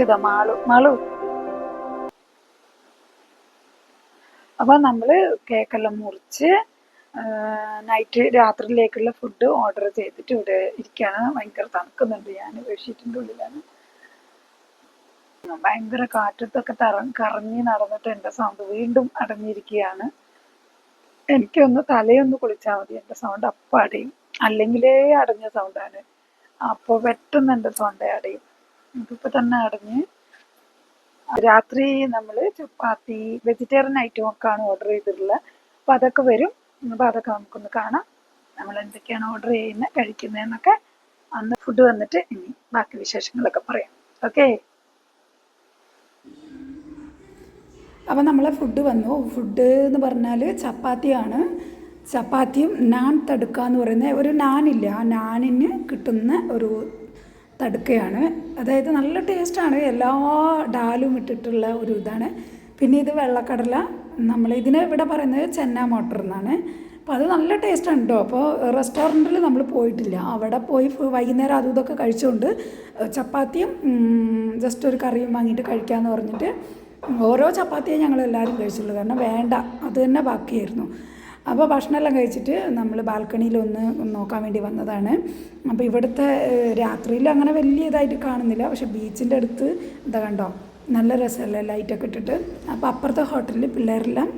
മുറിച്ചതാ മാളു മാളു. അപ്പൊ നമ്മൾ കേക്കെല്ലാം മുറിച്ച് നൈറ്റ് രാത്രിയിലേക്കുള്ള ഫുഡ് ഓർഡർ ചെയ്തിട്ട് ഇവിടെ ഇരിക്കുകയാണ് ഭയങ്കര തണുക്കുന്നുണ്ട്. ഞാൻ ബെഡ്ഷീറ്റിന്റെ ഉള്ളിലാണ്. ഭയങ്കര കാറ്റത്തൊക്കെ തറ കറങ്ങി നടന്നിട്ട് എന്റെ സൗണ്ട് വീണ്ടും അടഞ്ഞിരിക്കുകയാണ്. എനിക്കൊന്ന് തലയൊന്ന് കുളിച്ചാൽ മതി. എന്റെ സൗണ്ട് അപ്പം അടയും അല്ലെങ്കിലേ അടഞ്ഞ സൗണ്ടാണ് അപ്പോൾ പെട്ടെന്ന് എന്റെ സൗണ്ട് അടയും. ഇതിപ്പോൾ തന്നെ അടഞ്ഞ്. രാത്രി നമ്മൾ ചപ്പാത്തി വെജിറ്റേറിയൻ ഐറ്റം ഒക്കെ ആണ് ഓർഡർ ചെയ്തിട്ടുള്ളത് അപ്പോൾ അതൊക്കെ വരും. അപ്പോൾ അതൊക്കെ നമുക്കൊന്ന് കാണാം. നമ്മൾ എന്തൊക്കെയാണ് ഓർഡർ ചെയ്യുന്നത് കഴിക്കുന്നതെന്നൊക്കെ അന്ന് ഫുഡ് വന്നിട്ട് ഇനി ബാക്കി വിശേഷങ്ങളൊക്കെ പറയാം. ഓക്കെ അപ്പോൾ നമ്മളെ ഫുഡ് വന്നു. ഫുഡ് എന്ന് പറഞ്ഞാൽ ചപ്പാത്തിയാണ്. ചപ്പാത്തിയും നാൻ തടുക്ക എന്ന് പറയുന്ന ഒരു നാനില്ല? ആ നാനിന് കിട്ടുന്ന ഒരു തടുക്കയാണ്. അതായത് നല്ല ടേസ്റ്റാണ്. എല്ലാ ഡാലും ഇട്ടിട്ടുള്ള ഒരു ഇതാണ്. പിന്നെ ഇത് വെള്ളക്കടല. നമ്മൾ ഇതിനെ ഇവിടെ പറയുന്നത് ചെന്ന മോട്ടർ എന്നാണ്. അപ്പോൾ അത് നല്ല ടേസ്റ്റാണ് കേട്ടോ അപ്പോൾ റെസ്റ്റോറന്റിൽ നമ്മൾ പോയിട്ടില്ല. അവിടെ പോയി വൈകുന്നേരം അതും ഇതൊക്കെ കഴിച്ചുകൊണ്ട് ചപ്പാത്തിയും ജസ്റ്റ് ഒരു കറിയും വാങ്ങിയിട്ട് കഴിക്കാമെന്ന് പറഞ്ഞിട്ട് ഓരോ ചപ്പാത്തിയും ഞങ്ങൾ എല്ലാവരും കഴിച്ചുള്ളൂ കാരണം വേണ്ട. അത് തന്നെ ബാക്കിയായിരുന്നു. അപ്പോൾ ഭക്ഷണമെല്ലാം കഴിച്ചിട്ട് നമ്മൾ ബാൽക്കണിയിൽ ഒന്ന് നോക്കാൻ വേണ്ടി വന്നതാണ്. അപ്പോൾ ഇവിടുത്തെ രാത്രിയിൽ അങ്ങനെ വലിയ ഇതായിട്ട് കാണുന്നില്ല. പക്ഷെ ബീച്ചിന്റെ അടുത്ത് എന്താ കണ്ടോ നല്ല രസമല്ലേ ലൈറ്റൊക്കെ ഇട്ടിട്ട്. അപ്പോൾ അപ്പുറത്തെ ഹോട്ടലിൽ പിള്ളേരെല്ലാം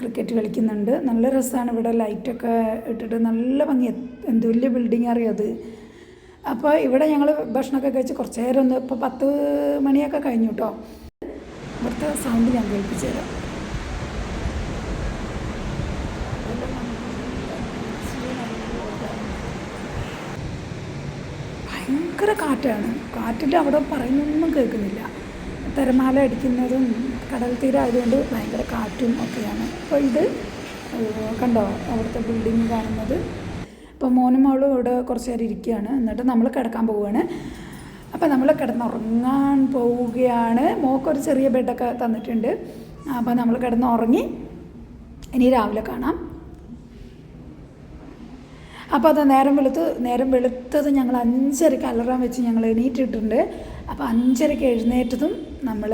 ക്രിക്കറ്റ് കളിക്കുന്നുണ്ട്. നല്ല രസമാണ് ഇവിടെ ലൈറ്റൊക്കെ ഇട്ടിട്ട്. നല്ല ഭംഗി. എന്ത് വലിയ ബിൽഡിംഗ് അറിയാം അത്? അപ്പോൾ ഇവിടെ ഞങ്ങൾ ഭക്ഷണമൊക്കെ കഴിച്ച് കുറച്ച് നേരം ഒന്ന് ഇപ്പോൾ പത്ത് മണിയൊക്കെ കഴിഞ്ഞു കേട്ടോ. ഇവിടുത്തെ സൗണ്ട് ഞാൻ കേൾപ്പിച്ചു തരാം. ഭയങ്കര കാറ്റാണ്. കാറ്റിൽ അവിടെ പറയുന്നൊന്നും കേൾക്കുന്നില്ല. തിരമാല അടിക്കുന്നതും കടൽ തീരം ആയതുകൊണ്ട് ഭയങ്കര കാറ്റും ഒക്കെയാണ്. അപ്പോൾ ഇത് കണ്ടോ അവിടുത്തെ ബിൽഡിങ് കാണുന്നത്? അപ്പോൾ മോനും മോളും ഇവിടെ കുറച്ച് നേരം ഇരിക്കുകയാണ്. എന്നിട്ട് നമ്മൾ കിടക്കാൻ പോവുകയാണ്. അപ്പോൾ നമ്മൾ കിടന്നുറങ്ങാൻ പോവുകയാണ്. മോക്കൊരു ചെറിയ ബെഡൊക്കെ തന്നിട്ടുണ്ട്. അപ്പോൾ നമ്മൾ കിടന്നുറങ്ങി ഇനി രാവിലെ കാണാം. അപ്പോൾ അത് നേരം വെളുത്ത് നേരം വെളുത്തത് ഞങ്ങൾ അഞ്ചരയ്ക്ക് അലറാൻ വെച്ച് ഞങ്ങൾ എണീറ്റിട്ടുണ്ട്. അപ്പോൾ അഞ്ചരയ്ക്ക് എഴുന്നേറ്റതും നമ്മൾ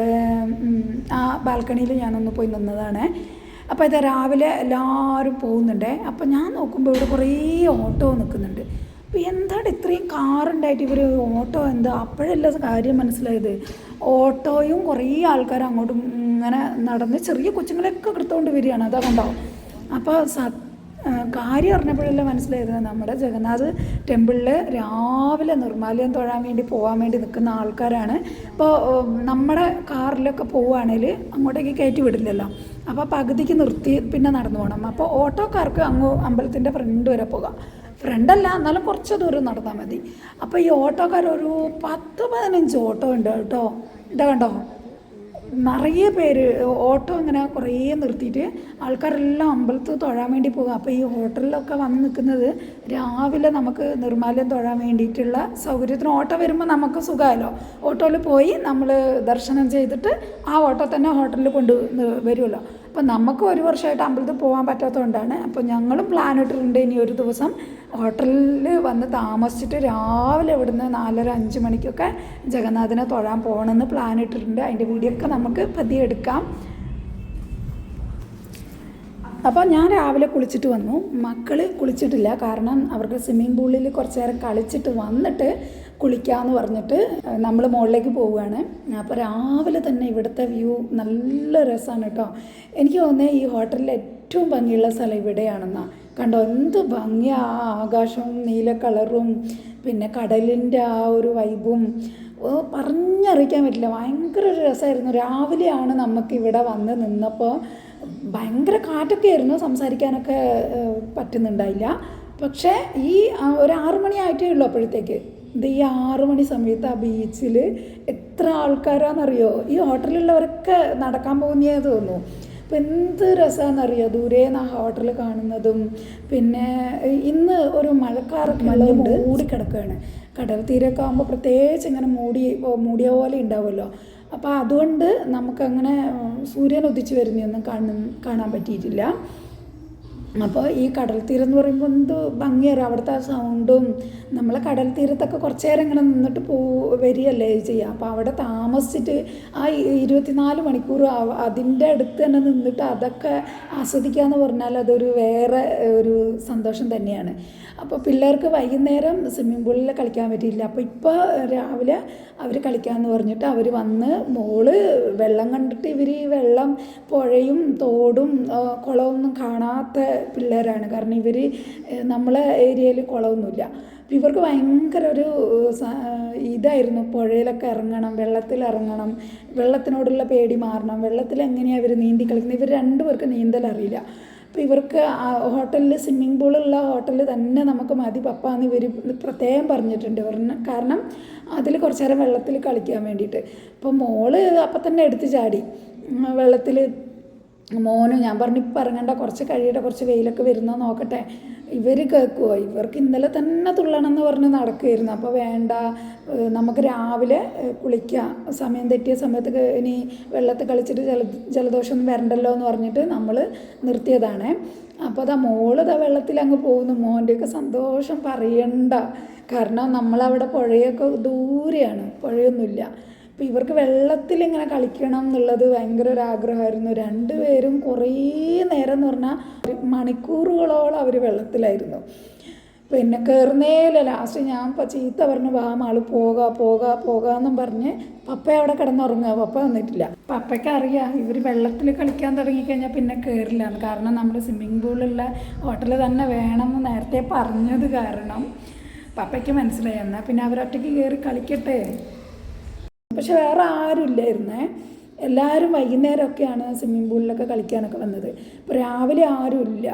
ആ ബാൽക്കണിയിൽ ഞാനൊന്ന് പോയി നിന്നതാണ്. അപ്പോൾ ഇത് രാവിലെ എല്ലാവരും പോകുന്നുണ്ട്. അപ്പോൾ ഞാൻ നോക്കുമ്പോൾ ഇവിടെ കുറേ ഓട്ടോ നിൽക്കുന്നുണ്ട് അപ്പോൾ എന്താണ് ഇത്രയും കാറുണ്ടായിട്ട് ഇവർ ഓട്ടോ എന്താ? അപ്പോഴല്ല കാര്യം മനസ്സിലായത്. ഓട്ടോയും കുറേ ആൾക്കാർ അങ്ങോട്ടും ഇങ്ങനെ നടന്ന് ചെറിയ കൊച്ചുങ്ങളെയൊക്കെ എടുത്തുകൊണ്ട് വരികയാണ്. അതാ കണ്ടോ? അപ്പോൾ സ ആ, കാര്യം അറിഞ്ഞപ്പോഴല്ലേ മനസ്സിലായത്? നമ്മുടെ ജഗന്നാഥ് ടെമ്പിളിൽ രാവിലെ നിർമ്മാല്യം തൊഴാൻ വേണ്ടി പോകാൻ വേണ്ടി നിൽക്കുന്ന ആൾക്കാരാണ്. ഇപ്പോൾ നമ്മുടെ കാറിലൊക്കെ പോവുകയാണെങ്കിൽ അങ്ങോട്ടേക്ക് കയറ്റി വിടില്ലല്ലോ. അപ്പോൾ പകുതിക്ക് നിർത്തി പിന്നെ നടന്നു പോകണം. അപ്പോൾ ഓട്ടോക്കാർക്ക് അങ്ങ് അമ്പലത്തിന്റെ ഫ്രണ്ട് വരെ പോകാം. ഫ്രണ്ടല്ല എന്നാലും കുറച്ച് ദൂരം നടന്നാൽ മതി. അപ്പോൾ ഈ ഓട്ടോക്കാർ ഒരു പത്ത് പതിനഞ്ച് ഓട്ടോ ഉണ്ട് കേട്ടോ. ഇതാ കണ്ടോ? നിറയെ പേര് ഓട്ടോ ഇങ്ങനെ കുറേ നിർത്തിയിട്ട് ആൾക്കാരെല്ലാം അമ്പലത്തിൽ തൊഴാൻ വേണ്ടി പോകുക അപ്പോൾ ഈ ഹോട്ടലിലൊക്കെ വന്ന് നിൽക്കുന്നത് രാവിലെ നമുക്ക് നിർമ്മാലയം തൊഴാൻ വേണ്ടിയിട്ടുള്ള സൗകര്യത്തിന് ഓട്ടോ വരുമ്പോൾ നമുക്ക് സുഖമല്ലോ ഓട്ടോയിൽ പോയി നമ്മൾ ദർശനം ചെയ്തിട്ട് ആ ഓട്ടോ തന്നെ ഹോട്ടലിൽ കൊണ്ട് വരുമല്ലോ. അപ്പോൾ നമുക്ക് ഒരു വർഷമായിട്ട് അമ്പലത്തിൽ പോകാൻ പറ്റാത്തതുകൊണ്ടാണ്. അപ്പോൾ ഞങ്ങളും പ്ലാൻ ഇട്ടിട്ടുണ്ട് ഇനി ഒരു ദിവസം ഹോട്ടലിൽ വന്ന് താമസിച്ചിട്ട് രാവിലെ ഇവിടുന്ന് നാലര അഞ്ച് മണിക്കൊക്കെ ജഗന്നാഥനെ തൊഴാൻ പോകണമെന്ന് പ്ലാൻ ഇട്ടിട്ടുണ്ട്. അതിന്റെ വീഡിയോ ഒക്കെ നമുക്ക് പതിയെ എടുക്കാം അപ്പോൾ ഞാൻ രാവിലെ കുളിച്ചിട്ട് വന്നു. മക്കൾ കുളിച്ചിട്ടില്ല. കാരണം അവർക്ക് സ്വിമ്മിംഗ് പൂളിൽ കുറച്ച് നേരം കളിച്ചിട്ട് വന്നിട്ട് കുളിക്കാമെന്ന് പറഞ്ഞിട്ട് നമ്മൾ മുകളിലേക്ക് പോവുകയാണ്. അപ്പോൾ രാവിലെ തന്നെ ഇവിടുത്തെ വ്യൂ നല്ല രസമാണ് കേട്ടോ. എനിക്ക് തോന്നുന്നത് ഈ ഹോട്ടലിൽ ഏറ്റവും ഭംഗിയുള്ള സ്ഥലം ഇവിടെയാണെന്നാണ് കണ്ടോ എന്ത് ഭംഗിയാ. ആകാശവും നീല കളറും പിന്നെ കടലിന്റെ ആ ഒരു വൈബും. പറഞ്ഞറിയിക്കാൻ പറ്റില്ല. ഭയങ്കര ഒരു രസമായിരുന്നു രാവിലെയാണ് നമുക്ക് ഇവിടെ വന്ന് നിന്നപ്പോൾ ഭയങ്കര കാറ്റൊക്കെ ആയിരുന്നു സംസാരിക്കാനൊക്കെ പറ്റുന്നുണ്ടായില്ല. പക്ഷേ ഈ ഒരു ആറു മണി ആയിട്ടേ ഉള്ളൂ അപ്പോഴത്തേക്ക്. ഇത് ഈ ആറു മണി സമയത്ത് ആ ബീച്ചിൽ എത്ര ആൾക്കാരാണെന്നറിയോ ഈ ഹോട്ടലിലുള്ളവരൊക്കെ നടക്കാൻ പോകുന്നേ തോന്നുന്നു. അപ്പം എന്ത് രസമാണെന്നറിയോ ദൂരെ നിന്ന് ആ ഹോട്ടൽ കാണുന്നതും പിന്നെ ഇന്ന് ഒരു മഴക്കാറൊക്കെ ഉള്ളതുകൊണ്ട് മൂടി കിടക്കുകയാണ്. കടൽ തീരമൊക്കെ ആകുമ്പോൾ പ്രത്യേകിച്ച് ഇങ്ങനെ മൂടി മൂടിയ പോലെ ഉണ്ടാവുമല്ലോ. അപ്പോൾ അതുകൊണ്ട് നമുക്കങ്ങനെ സൂര്യൻ ഉദിച്ച് വരുന്നതൊന്നും കാണും കാണാൻ പറ്റിയിട്ടില്ല. അപ്പോൾ ഈ കടൽ തീരം എന്ന് പറയുമ്പോൾ എന്ത് ഭംഗിയാറും അവിടുത്തെ ആ സൗണ്ടും നമ്മൾ കടൽ തീരത്തൊക്കെ കുറച്ച് നേരം ഇങ്ങനെ നിന്നിട്ട് പോ വരികയല്ലേ ചെയ്യുക അപ്പോൾ അവിടെ താമസിച്ചിട്ട് ആ ഇരുപത്തിനാല് മണിക്കൂർ അതിന്റെ അടുത്ത് തന്നെ നിന്നിട്ട് അതൊക്കെ ആസ്വദിക്കുക എന്ന് പറഞ്ഞാൽ അതൊരു വേറെ ഒരു സന്തോഷം തന്നെയാണ്. അപ്പോൾ പിള്ളേർക്ക് വൈകുന്നേരം സ്വിമ്മിംഗ് പൂളിൽ കളിക്കാൻ പറ്റിയില്ല. അപ്പോൾ ഇപ്പോൾ രാവിലെ അവർ കളിക്കാമെന്ന് പറഞ്ഞിട്ട് അവർ വന്ന് മോൾ വെള്ളം കണ്ടിട്ട് ഇവർ വെള്ളം പുഴയും തോടും കുളമൊന്നും കാണാത്ത പിള്ളേരാണ്. കാരണം ഇവർ നമ്മളെ ഏരിയയിൽ കുളമൊന്നുമില്ല. അപ്പോൾ ഇവർക്ക് ഭയങ്കര ഒരു ഇതായിരുന്നു. പുഴയിലൊക്കെ ഇറങ്ങണം വെള്ളത്തിൽ ഇറങ്ങണം വെള്ളത്തിനോടുള്ള പേടി മാറണം വെള്ളത്തിൽ എങ്ങനെയാണ് ഇവർ നീന്തി കളിക്കുന്നത്? ഇവർ രണ്ടുപേർക്ക് നീന്തൽ അറിയില്ല. അപ്പോൾ ഇവർക്ക് ഹോട്ടലിൽ സ്വിമ്മിംഗ് പൂളുള്ള ഹോട്ടലിൽ തന്നെ നമുക്ക് മതി പപ്പ എന്ന് ഇവർ പ്രത്യേകം പറഞ്ഞിട്ടുണ്ട്. പറഞ്ഞ കാരണം അതിൽ കുറച്ച് നേരം വെള്ളത്തിൽ കളിക്കാൻ വേണ്ടിയിട്ട്. അപ്പോൾ മോൾ അപ്പം തന്നെ എടുത്ത് ചാടി. വെള്ളത്തിൽ മോനും ഞാൻ പറഞ്ഞു ഇപ്പം ഇറങ്ങണ്ട കുറച്ച് കഴിയട്ടെ കുറച്ച് വെയിലൊക്കെ വരുന്നോ നോക്കട്ടെ. ഇവർ കേൾക്കുമോ ഇവർക്ക് ഇന്നലെ തന്നെ തുള്ളണം എന്ന് പറഞ്ഞ് നടക്കുമായിരുന്നു അപ്പോൾ വേണ്ട നമുക്ക് രാവിലെ കുളിക്കാം. സമയം തെറ്റിയ സമയത്ത് ഇനി വെള്ളത്തിൽ കളിച്ചിട്ട് ജല ജലദോഷം വരണ്ടല്ലോ എന്ന് പറഞ്ഞിട്ട് നമ്മൾ നിർത്തിയതാണ്. അപ്പോൾ അതാ മോൾ ഇതാ വെള്ളത്തിൽ അങ്ങ് പോകുന്നു. മോന്റെയൊക്കെ സന്തോഷം പറയണ്ട. കാരണം നമ്മളവിടെ പുഴയൊക്കെ ദൂരെയാണ് പുഴയൊന്നുമില്ല. അപ്പോൾ ഇവർക്ക് വെള്ളത്തിൽ ഇങ്ങനെ കളിക്കണം എന്നുള്ളത് ഭയങ്കര ഒരു ആഗ്രഹമായിരുന്നു. രണ്ടുപേരും കുറേ നേരം എന്ന് പറഞ്ഞാൽ മണിക്കൂറുകളോളം അവർ വെള്ളത്തിലായിരുന്നു. പിന്നെ കയറുന്നേല ലാസ്റ്റ് ഞാൻ ഇപ്പം ചീത്ത പറഞ്ഞു വാ മാൾ പോകാ പോകാ പോകാന്നും പറഞ്ഞ് പപ്പ അവിടെ കിടന്നുറങ്ങുക. പപ്പ വന്നിട്ടില്ല. പപ്പയ്ക്ക് അറിയാം ഇവർ വെള്ളത്തിൽ കളിക്കാൻ തുടങ്ങിക്കഴിഞ്ഞാൽ പിന്നെ കയറില്ല കാരണം നമ്മൾ സ്വിമ്മിംഗ് പൂളുള്ള ഹോട്ടലിൽ തന്നെ വേണമെന്ന് നേരത്തെ പറഞ്ഞത് കാരണം പപ്പയ്ക്ക് മനസ്സിലായി. എന്നാൽ പിന്നെ അവരൊറ്റയ്ക്ക് കയറി കളിക്കട്ടെ? പക്ഷെ വേറെ ആരും ഇല്ലായിരുന്നേ. എല്ലാവരും വൈകുന്നേരമൊക്കെയാണ് സ്വിമ്മിംഗ് പൂളിലൊക്കെ കളിക്കാനൊക്കെ വന്നത്. ഇപ്പോൾ രാവിലെ ആരും ഇല്ല.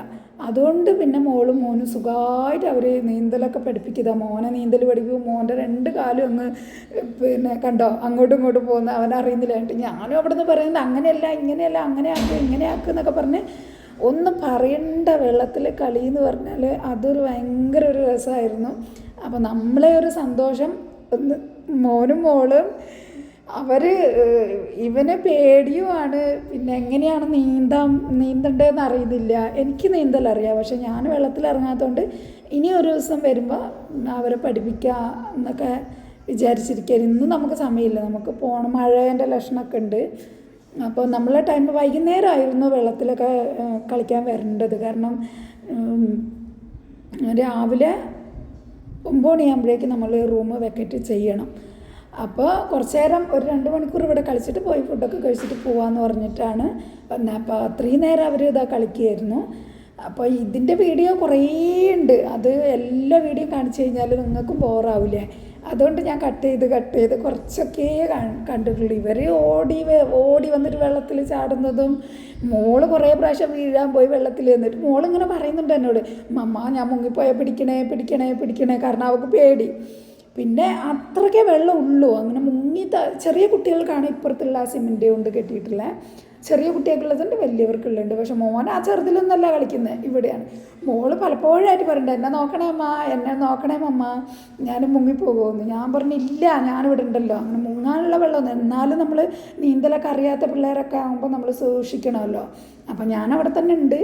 അതുകൊണ്ട് പിന്നെ മോളും മോനും സുഖമായിട്ട് അവർ നീന്തലൊക്കെ പഠിപ്പിക്കുക മോനെ നീന്തൽ പഠിപ്പിക്കും മോന്റെ രണ്ട് കാലും അങ്ങ് പിന്നെ കണ്ടോ? അങ്ങോട്ടും ഇങ്ങോട്ടും പോകുന്ന അവനറിയുന്നില്ല കേട്ടോ ഞാനും അവിടെ നിന്ന് പറയുന്നത് അങ്ങനെയല്ല ഇങ്ങനെയല്ല അങ്ങനെ ആക്കുക ഇങ്ങനെ ആക്കുക എന്നൊക്കെ പറഞ്ഞ് ഒന്നും പറയണ്ട വെള്ളത്തിൽ കളി എന്ന് പറഞ്ഞാൽ അതൊരു ഭയങ്കര ഒരു രസമായിരുന്നു. അപ്പോൾ നമ്മളെ ഒരു സന്തോഷം ഒന്ന് മോനും മോളും അവർ ഇവനെ പേടിയുമാണ് പിന്നെ എങ്ങനെയാണ് നീന്താൻ നീന്തണ്ടതെന്ന് അറിയുന്നില്ല. എനിക്ക് നീന്തൽ അറിയാം. പക്ഷെ ഞാൻ വെള്ളത്തിൽ ഇറങ്ങാത്തതുകൊണ്ട് ഇനി ഒരു ദിവസം വരുമ്പോൾ അവരെ പഠിപ്പിക്കുക എന്നൊക്കെ വിചാരിച്ചിരിക്കുക ഇന്ന് നമുക്ക് സമയമില്ല. നമുക്ക് പോകണം മഴേന്റെ ലക്ഷണമൊക്കെ ഉണ്ട്. അപ്പോൾ നമ്മളെ ടൈം വൈകുന്നേരമായിരുന്നു വെള്ളത്തിലൊക്കെ കളിക്കാൻ വരേണ്ടത്. കാരണം രാവിലെ ഒമ്പത് മണിയാകുമ്പോഴേക്കും നമ്മൾ റൂം വെക്കറ്റ് ചെയ്യണം. അപ്പോൾ കുറച്ച് നേരം ഒരു രണ്ട് മണിക്കൂർ ഇവിടെ കളിച്ചിട്ട് പോയി ഫുഡൊക്കെ കഴിച്ചിട്ട് പോവാന്ന് പറഞ്ഞിട്ടാണ് വന്നത് അപ്പോൾ അത്രയും നേരം അവർ ഇതാ കളിക്കുകയായിരുന്നു അപ്പോൾ ഇതിന്റെ വീഡിയോ കുറേ ഉണ്ട്. അത് എല്ലാ വീഡിയോ കാണിച്ചു കഴിഞ്ഞാൽ നിങ്ങൾക്കും ബോറാവില്ലേ അതുകൊണ്ട് ഞാൻ കട്ട് ചെയ്ത് കട്ട് ചെയ്ത് കുറച്ചൊക്കെ കണ്ടിട്ടുള്ളൂ. ഇവർ ഓടി ഓടി വന്നിട്ട് വെള്ളത്തിൽ ചാടുന്നതും മോൾ കുറേ പ്രാവശ്യം വീഴാൻ പോയി വെള്ളത്തിൽ എന്നിട്ട് മോളിങ്ങനെ പറയുന്നുണ്ട് എന്നോട് മമ്മ ഞാൻ മുങ്ങിപ്പോയാൽ പിടിക്കണേ പിടിക്കണേ പിടിക്കണേ കാരണം അവൾക്ക് പേടി. പിന്നെ അത്രയ്ക്കേ വെള്ളം ഉള്ളൂ അങ്ങനെ മുങ്ങി ചെറിയ കുട്ടികൾക്കാണ് ഇപ്പുറത്തുള്ള ആ സിമെന്റ് കൊണ്ട് കെട്ടിയിട്ടുള്ളത് ചെറിയ കുട്ടികൾക്കുള്ളതുണ്ട് വലിയവർക്കുള്ളുണ്ട് പക്ഷെ മോൻ ആ ചെറുതിലൊന്നല്ല കളിക്കുന്നത് ഇവിടെയാണ്. മോൾ പലപ്പോഴായിട്ട് പറയണ്ട എന്നെ നോക്കണേ അമ്മ എന്നെ നോക്കണേ അമ്മ ഞാൻ മുങ്ങിപ്പോകുമെന്ന്. ഞാൻ പറഞ്ഞില്ല ഞാനിവിടെ ഉണ്ടല്ലോ. അങ്ങനെ മുങ്ങാനുള്ള വെള്ളമൊന്നും എന്നാലും നമ്മൾ നീന്തലൊക്കെ അറിയാത്ത പിള്ളേരൊക്കെ ആകുമ്പോൾ നമ്മൾ സൂക്ഷിക്കണമല്ലോ. അപ്പം ഞാൻ അവിടെ തന്നെ ഉണ്ട്.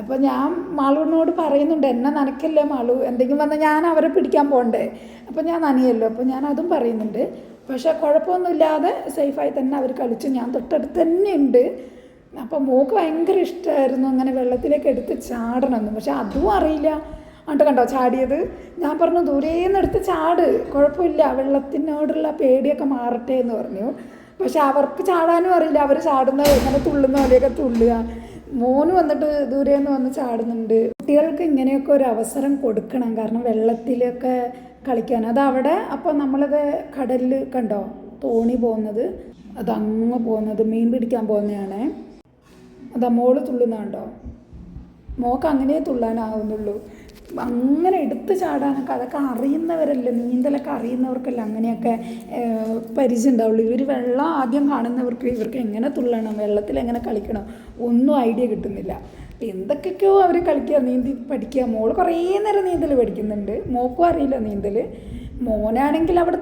അപ്പോൾ ഞാൻ മാളുവിനോട് പറയുന്നുണ്ട് എന്നെ നനയ്ക്കല്ലേ മാളു? എന്തെങ്കിലും വന്നാൽ ഞാൻ അവരെ പിടിക്കാൻ പോകണ്ടേ? അപ്പോൾ ഞാൻ നനയല്ലോ. അപ്പോൾ ഞാൻ അതും പറയുന്നുണ്ട്. പക്ഷേ കുഴപ്പമൊന്നുമില്ലാതെ സേഫായി തന്നെ അവർ കളിച്ചു. ഞാൻ തൊട്ടടുത്ത് തന്നെ ഉണ്ട്. അപ്പോൾ മോക്ക് ഭയങ്കര ഇഷ്ടമായിരുന്നു അങ്ങനെ വെള്ളത്തിലേക്ക് എടുത്ത് ചാടണമെന്ന്. പക്ഷെ അതും അറിയില്ല. അങ്ങോട്ട് കണ്ടോ ചാടിയത്? ഞാൻ പറഞ്ഞു ദൂരേന്ന് എടുത്ത് ചാട്. കുഴപ്പമില്ല. വെള്ളത്തിനോടുള്ള പേടിയൊക്കെ മാറട്ടെ എന്ന് പറഞ്ഞു. പക്ഷെ അവർക്ക് ചാടാനും അറിയില്ല. അവർ ചാടുന്ന ഇങ്ങനെ തുള്ളുന്ന പോലെയൊക്കെ തുള്ളുക. മോന് വന്നിട്ട് ദൂരേന്ന് വന്ന് ചാടുന്നുണ്ട്. കുട്ടികൾക്ക് ഇങ്ങനെയൊക്കെ ഒരു അവസരം കൊടുക്കണം. കാരണം വെള്ളത്തിലൊക്കെ കളിക്കാൻ. അതവിടെ അപ്പോൾ നമ്മളത് കടലിൽ കണ്ടോ? തോണി പോകുന്നത്. അതങ്ങ് പോകുന്നത്. മീൻ പിടിക്കാൻ പോകുന്നതാണേ അതാ മോൾ തുള്ളുന്നുണ്ടോ മോക്ക് അങ്ങനെ തുള്ളാനാവുന്നുള്ളൂ. അങ്ങനെ എടുത്തു ചാടാനൊക്കെ അതൊക്കെ അറിയുന്നവരല്ലേ? നീന്തലൊക്കെ അറിയുന്നവർക്കല്ല അങ്ങനെയൊക്കെ പരിചയം ഉണ്ടാവുള്ളൂ. ഇവർ വെള്ളം ആദ്യം കാണുന്നവർക്ക് ഇവർക്ക് എങ്ങനെ തുള്ളണം? വെള്ളത്തിൽ എങ്ങനെ കളിക്കണം? ഒന്നും ഐഡിയ കിട്ടുന്നില്ല. എന്തൊക്കെയൊക്കെയോ അവർ കളിക്കുക നീന്തി പഠിക്കുക മോൾ കുറേ നേരം നീന്തൽ പഠിക്കുന്നുണ്ട്. മോക്കും അറിയില്ല നീന്തൽ മോനാണെങ്കിൽ അവിടെ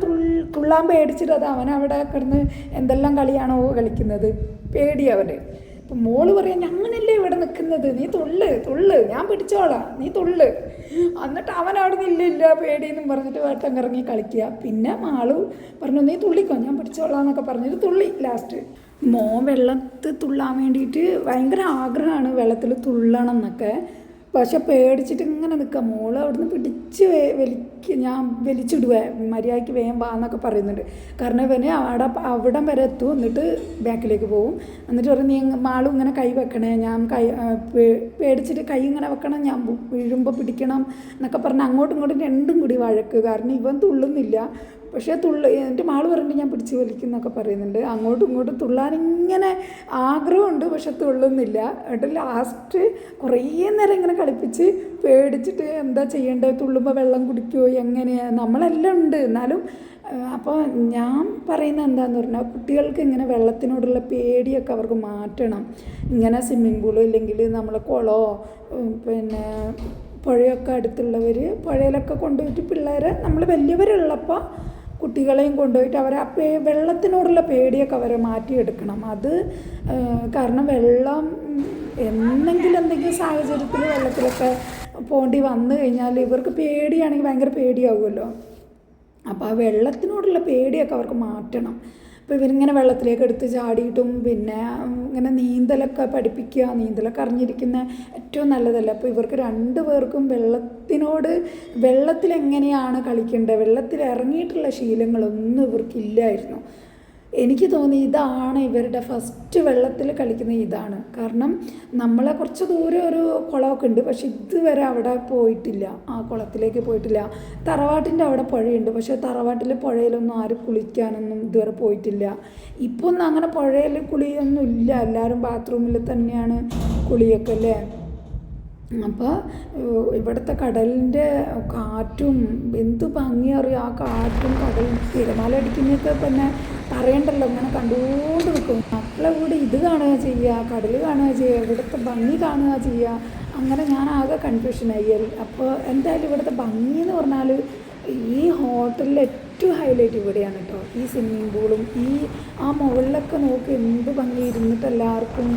തുള്ളാൻ പേടിച്ചിട്ട് അത് അവൻ അവിടെ കിടന്ന് എന്തെല്ലാം കളിയാണോ കളിക്കുന്നത്. പേടി അവന്. അപ്പം മോൾ പറയാൻ അങ്ങനല്ലേ ഇവിടെ നിൽക്കുന്നത് നീ തുള്ള് തുള്ള്. ഞാൻ പിടിച്ചോളാം. നീ തുള്ള്. എന്നിട്ട് അവൻ അവിടെ നിന്ന് ഇല്ല ഇല്ല പേടിയെന്നും പറഞ്ഞിട്ട് വേട്ടം കറങ്ങി കളിക്കുക പിന്നെ മാളു പറഞ്ഞു നീ തുള്ളിക്കോ? ഞാൻ പിടിച്ചോളാം എന്നൊക്കെ പറഞ്ഞിട്ട് തുള്ളി ലാസ്റ്റ്. മോൻ വെള്ളത്തിൽ തുള്ളാൻ വേണ്ടിയിട്ട് ഭയങ്കര ആഗ്രഹമാണ് വെള്ളത്തിൽ തുള്ളണം എന്നൊക്കെ. പക്ഷെ പേടിച്ചിട്ട് ഇങ്ങനെ നിൽക്കുക. മോൾ അവിടുന്ന് പിടിച്ച് വലിക്ക് ഞാൻ വലിച്ചിടുവേ മര്യാദയ്ക്ക് വേഗം വാ എന്നൊക്കെ പറയുന്നുണ്ട്. കാരണം ഇവന് അവിടെ അവിടെ വരെ എത്തും എന്നിട്ട് ബാക്കിലേക്ക് പോകും എന്നിട്ട് പറയും നീ മാളും ഇങ്ങനെ കൈ വെക്കണേ ഞാൻ കൈ പേടിച്ചിട്ട് കൈ ഇങ്ങനെ വെക്കണം ഞാൻ വീഴുമ്പോൾ പിടിക്കണം എന്നൊക്കെ പറഞ്ഞ് അങ്ങോട്ടും ഇങ്ങോട്ടും രണ്ടും കൂടി വഴക്ക്. കാരണം ഇവൻ തുള്ളുന്നില്ല. പക്ഷേ തുള്ളി എന്റെ മാൾ പറഞ്ഞിട്ട് ഞാൻ പിടിച്ച് വലിക്കുന്നൊക്കെ പറയുന്നുണ്ട്. അങ്ങോട്ടും ഇങ്ങോട്ടും തുള്ളാൻ ഇങ്ങനെ ആഗ്രഹമുണ്ട് പക്ഷെ തുള്ളുന്നില്ല. എന്നിട്ട് ലാസ്റ്റ് കുറേ നേരം ഇങ്ങനെ കളിപ്പിച്ച് പേടിച്ചിട്ട് എന്താ ചെയ്യേണ്ടത് തുള്ളുമ്പോൾ വെള്ളം കുടിക്കുമോ എങ്ങനെയാണ് നമ്മളെല്ലാം ഉണ്ട്. എന്നാലും അപ്പോൾ ഞാൻ പറയുന്നത് എന്താണെന്ന് പറഞ്ഞാൽ കുട്ടികൾക്ക് ഇങ്ങനെ വെള്ളത്തിനോടുള്ള പേടിയൊക്കെ അവർക്ക് മാറ്റണം. ഇങ്ങനെ സ്വിമ്മിംഗ് പൂളോ ഇല്ലെങ്കിൽ നമ്മൾ കുളമോ പിന്നെ പുഴയൊക്കെ അടുത്തുള്ളവർ പുഴയിലൊക്കെ കൊണ്ടുപോയിട്ട് പിള്ളേരെ നമ്മൾ വലിയവരുള്ളപ്പോൾ കുട്ടികളെയും കൊണ്ടുപോയിട്ട് അവരെ ആ പേ വെള്ളത്തിനോടുള്ള പേടിയൊക്കെ അവരെ മാറ്റിയെടുക്കണം. അത് കാരണം വെള്ളം എന്തെങ്കിലും എന്തെങ്കിലും സാഹചര്യത്തിൽ വെള്ളത്തിലൊക്കെ പോണ്ടി വന്നു കഴിഞ്ഞാൽ ഇവർക്ക് പേടിയാണെങ്കിൽ ഭയങ്കര പേടിയാവുമല്ലോ. അപ്പോൾ ആ വെള്ളത്തിനോടുള്ള പേടിയൊക്കെ അവർക്ക് മാറ്റണം. അപ്പോൾ ഇവരിങ്ങനെ വെള്ളത്തിലേക്ക് എടുത്ത് ചാടിയിട്ടും പിന്നെ ഇങ്ങനെ നീന്തലൊക്കെ പഠിപ്പിക്കുക നീന്തലൊക്കെ അറിഞ്ഞിരിക്കുന്ന ഏറ്റവും നല്ലതല്ല? അപ്പോൾ ഇവർക്ക് രണ്ട് പേർക്കും വെള്ളത്തിനോട് വെള്ളത്തിലെങ്ങനെയാണ് കളിക്കേണ്ടത്? വെള്ളത്തിൽ ഇറങ്ങിയിട്ടുള്ള ശീലങ്ങളൊന്നും ഇവർക്കില്ലായിരുന്നു. എനിക്ക് തോന്നി ഇതാണ് ഇവരുടെ ഫസ്റ്റ് വെള്ളത്തിൽ കളിക്കുന്ന ഇതാണ്. കാരണം നമ്മളെ കുറച്ച് ദൂരെ ഒരു കുളമൊക്കെ ഉണ്ട്. പക്ഷെ ഇതുവരെ അവിടെ പോയിട്ടില്ല. ആ കുളത്തിലേക്ക് പോയിട്ടില്ല. തറവാട്ടിന്റെ അവിടെ പുഴയുണ്ട്. പക്ഷേ തറവാട്ടിൽ പുഴയിലൊന്നും ആരും കുളിക്കാനൊന്നും ഇതുവരെ പോയിട്ടില്ല. ഇപ്പോൾ ഒന്നും അങ്ങനെ പുഴയിൽ കുളിയൊന്നും ഇല്ല. എല്ലാവരും ബാത്റൂമിൽ തന്നെയാണ് കുളിയൊക്കെ അല്ലേ? അപ്പോൾ ഇവിടുത്തെ കടലിന്റെ കാറ്റും എന്ത് ഭംഗി അറിയാം? ആ കാറ്റും കടലും തിരമാല അടിക്കുന്നതൊക്കെ തന്നെ പറയണ്ടല്ലോ ഇങ്ങനെ കണ്ടുകൊണ്ട് വെക്കും മക്കളെ കൂടെ ഇത് കാണുക ചെയ്യുക കടൽ കാണുക ചെയ്യുക ഇവിടുത്തെ ഭംഗി കാണുക ചെയ്യുക. അങ്ങനെ ഞാൻ ആകെ കൺഫ്യൂഷനായി അപ്പോൾ എന്തായാലും ഇവിടുത്തെ ഭംഗി എന്ന് പറഞ്ഞാൽ ഈ ഹോട്ടലിലെ ഏറ്റവും ഹൈലൈറ്റ് ഇവിടെയാണ് കേട്ടോ ഈ സ്വിമ്മിംഗ് പൂളും ഈ ആ മുകളിലൊക്കെ നോക്കി എന്ത് ഭംഗി ഇരുന്നിട്ട് എല്ലാവർക്കും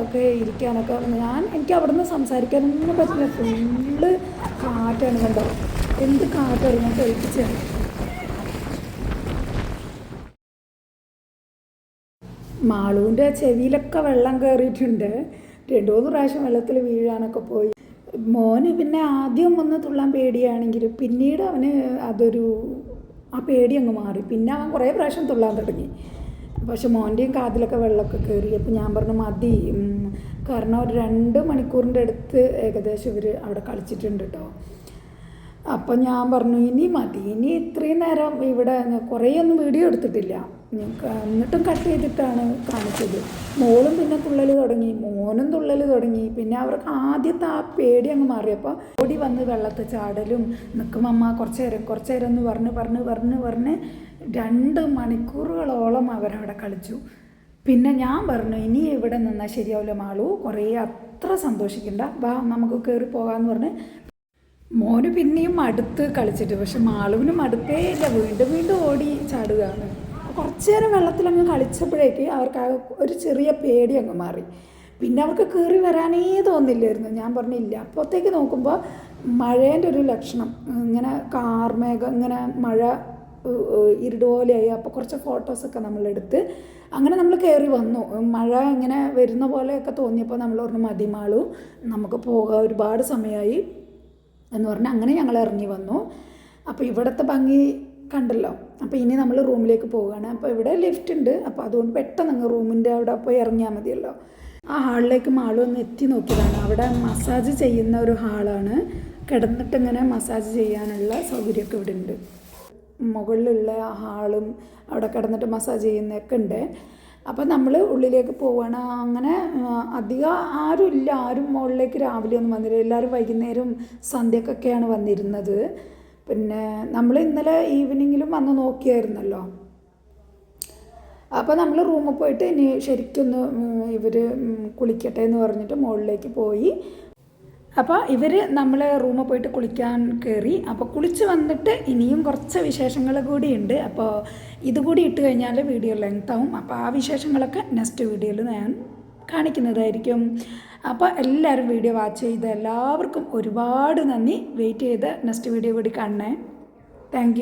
ഒക്കെ ഇരിക്കാനൊക്കെ ഞാൻ എനിക്ക് അവിടെ നിന്ന് സംസാരിക്കാനൊന്നും പറ്റില്ല. ഫുള്ള് കാറ്റാണ് കണ്ടോ. എന്ത് കാറ്റാണ് ഞാൻ കേൾപ്പിച്ചത് മാളുവിന്റെ ചെവിയിലൊക്കെ വെള്ളം കയറിയിട്ടുണ്ട് രണ്ടു മൂന്ന് പ്രാവശ്യം വെള്ളത്തിൽ വീഴാനൊക്കെ പോയി. മോന് പിന്നെ ആദ്യം ഒന്ന് തുള്ളാൻ പേടിയാണെങ്കിലും പിന്നീട് അവന് അതൊരു ആ പേടി അങ്ങ് മാറി. പിന്നെ അവൻ കുറേ പ്രാവശ്യം തുള്ളാൻ തുടങ്ങി. പക്ഷെ മോന്റെയും കാതിലൊക്കെ വെള്ളമൊക്കെ കയറി അപ്പോൾ ഞാൻ പറഞ്ഞു മതി. കാരണം ഒരു രണ്ട് മണിക്കൂറിന്റെ അടുത്ത് ഏകദേശം ഇവർ അവിടെ കളിച്ചിട്ടുണ്ട് കേട്ടോ. അപ്പം ഞാൻ പറഞ്ഞു ഇനി മതി. ഇനി ഇത്രയും നേരം ഇവിടെ കുറേ ഒന്നും വീഡിയോ എടുത്തിട്ടില്ല. എന്നിട്ടും കട്ട് ചെയ്തിട്ടാണ് കാണിച്ചത്. മോളും പിന്നെ തുള്ളൽ തുടങ്ങി മോനും തുള്ളൽ തുടങ്ങി. പിന്നെ അവർക്ക് ആദ്യത്തെ ആ പേടി അങ്ങ് മാറിയപ്പോൾ ഓടി വന്ന് വെള്ളത്തിൽ ചാടലും നിൽക്കും അമ്മ കുറച്ച് നേരം കുറച്ച് നേരം എന്ന് പറഞ്ഞ് പറഞ്ഞ് പറഞ്ഞ് പറഞ്ഞ് രണ്ട് മണിക്കൂറുകളോളം അവരവിടെ കളിച്ചു. പിന്നെ ഞാൻ പറഞ്ഞു ഇനി ഇവിടെ നിന്നാൽ ശരിയാവില്ല മാളു കുറേ അത്ര സന്തോഷിക്കണ്ട. വാ നമുക്ക് കയറി പോകാമെന്ന് പറഞ്ഞ്. മോന് പിന്നെയും അടുത്ത് കളിച്ചിട്ട് പക്ഷെ മാളുവിനും അടുത്തേ ഇല്ല. വീണ്ടും വീണ്ടും ഓടി ചാടുകയാണ്. കുറച്ച് നേരം വെള്ളത്തിലങ്ങ് കളിച്ചപ്പോഴേക്ക് അവർക്ക് ആ ഒരു ചെറിയ പേടി അങ്ങ് മാറി. പിന്നെ അവർക്ക് കയറി വരാനേ തോന്നില്ലായിരുന്നു. ഞാൻ പറഞ്ഞില്ല അപ്പോഴത്തേക്ക് നോക്കുമ്പോൾ മഴേന്റെ ഒരു ലക്ഷണം. ഇങ്ങനെ കാർമേഘം ഇങ്ങനെ മഴ ഇരുടുപോലെയായി അപ്പോൾ കുറച്ച് ഫോട്ടോസൊക്കെ നമ്മളെടുത്ത് അങ്ങനെ നമ്മൾ കയറി വന്നു. മഴ ഇങ്ങനെ വരുന്ന പോലെയൊക്കെ തോന്നിയപ്പോൾ നമ്മൾ പറഞ്ഞു മതിമാളു നമുക്ക് പോകാൻ ഒരുപാട് സമയമായി എന്ന് പറഞ്ഞാൽ അങ്ങനെ ഞങ്ങൾ ഇറങ്ങി വന്നു. അപ്പോൾ ഇവിടുത്തെ ഭംഗി കണ്ടല്ലോ. അപ്പോൾ ഇനി നമ്മൾ റൂമിലേക്ക് പോവുകയാണ്. അപ്പോൾ ഇവിടെ ലിഫ്റ്റ് ഉണ്ട്. അപ്പോൾ അതുകൊണ്ട് പെട്ടെന്ന് അങ്ങ് റൂമിന്റെ അവിടെ പോയി ഇറങ്ങിയാൽ മതിയല്ലോ. ആ ഹാളിലേക്ക് മാളും ഒന്ന് എത്തി നോക്കിയതാണ്. അവിടെ മസാജ് ചെയ്യുന്ന ഒരു ഹാളാണ്. കിടന്നിട്ടിങ്ങനെ മസാജ് ചെയ്യാനുള്ള സൗകര്യമൊക്കെ ഇവിടെ ഉണ്ട്. മുകളിലുള്ള ആ ഹാളും അവിടെ കിടന്നിട്ട് മസാജ് ചെയ്യുന്നതൊക്കെ ഉണ്ട്. അപ്പോൾ നമ്മൾ ഉള്ളിലേക്ക് പോവുകയാണ്. അങ്ങനെ അധികം ആരും ഇല്ല. ആരും മുകളിലേക്ക് രാവിലെ ഒന്നും വന്നില്ല. എല്ലാവരും വൈകുന്നേരം സന്ധ്യക്കൊക്കെയാണ് വന്നിരുന്നത്. പിന്നെ നമ്മൾ ഇന്നലെ ഈവനിങ്ങിലും വന്ന് നോക്കിയായിരുന്നല്ലോ. അപ്പോൾ നമ്മൾ റൂമിൽ പോയിട്ട് ഇനി ശരിക്കൊന്ന് ഇവർ കുളിക്കട്ടെ എന്ന് പറഞ്ഞിട്ട് മുകളിലേക്ക് പോയി. അപ്പോൾ ഇവർ നമ്മൾ റൂമിൽ പോയിട്ട് കുളിക്കാൻ കയറി അപ്പോൾ കുളിച്ച് വന്നിട്ട് ഇനിയും കുറച്ച് വിശേഷങ്ങൾ കൂടിയുണ്ട് അപ്പോൾ ഇതുകൂടി ഇട്ട് കഴിഞ്ഞാൽ വീഡിയോ ലെങ്ത് ആവും. അപ്പോൾ ആ വിശേഷങ്ങളൊക്കെ നെക്സ്റ്റ് വീഡിയോയിൽ ഞാൻ കാണിക്കുന്നതായിരിക്കും. അപ്പോൾ എല്ലാവരും വീഡിയോ വാച്ച് ചെയ്ത എല്ലാവർക്കും ഒരുപാട് നന്ദി. വെയിറ്റ് ചെയ്ത് നെക്സ്റ്റ് വീഡിയോ കൂടി കാണണേ. താങ്ക്